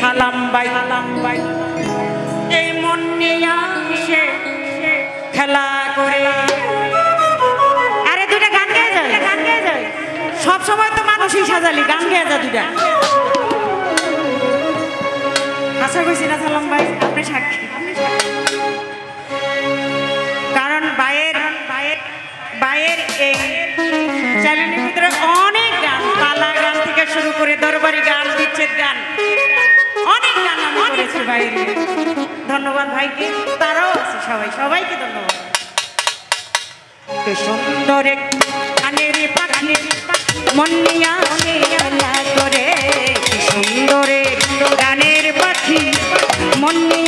সালাম বাই। এই মন নিয়ে আসে খেলা করে। আরে দুটা গান গেয়ে যায়। গান গেয়ে যায়। সবসময় তো মানুষই সাজালি গান গেয়ে যায় দুইটা। আশা করছি না সালাম বাই আপনি সাক্ষী। কারণ বায়ের বায়ের বায়ের এই চ্যানেলের ভিতরে অনেক গান পালা গান থেকে শুরু করে দরবারি গান বিচ্ছেদ গান। বাইরে ধন্যবাদ ভাইকে তারাও আছে সবাই সবাইকে ধন্যবাদ। সুন্দর কানের পাখি মন নিয়া করে। সুন্দরে গানের পাখি মন নিয়া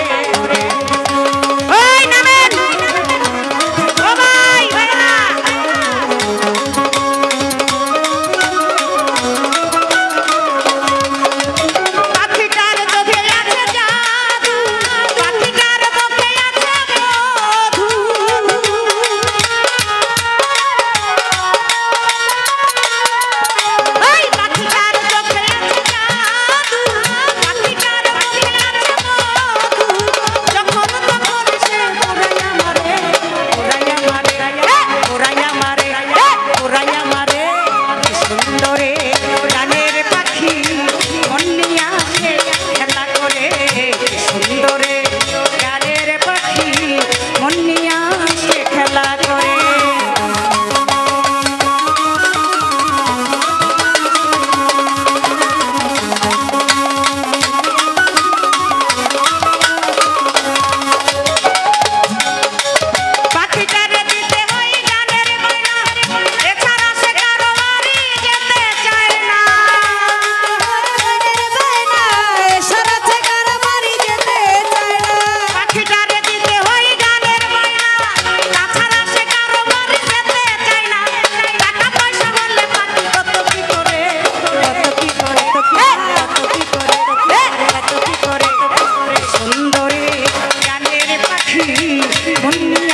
ধন্য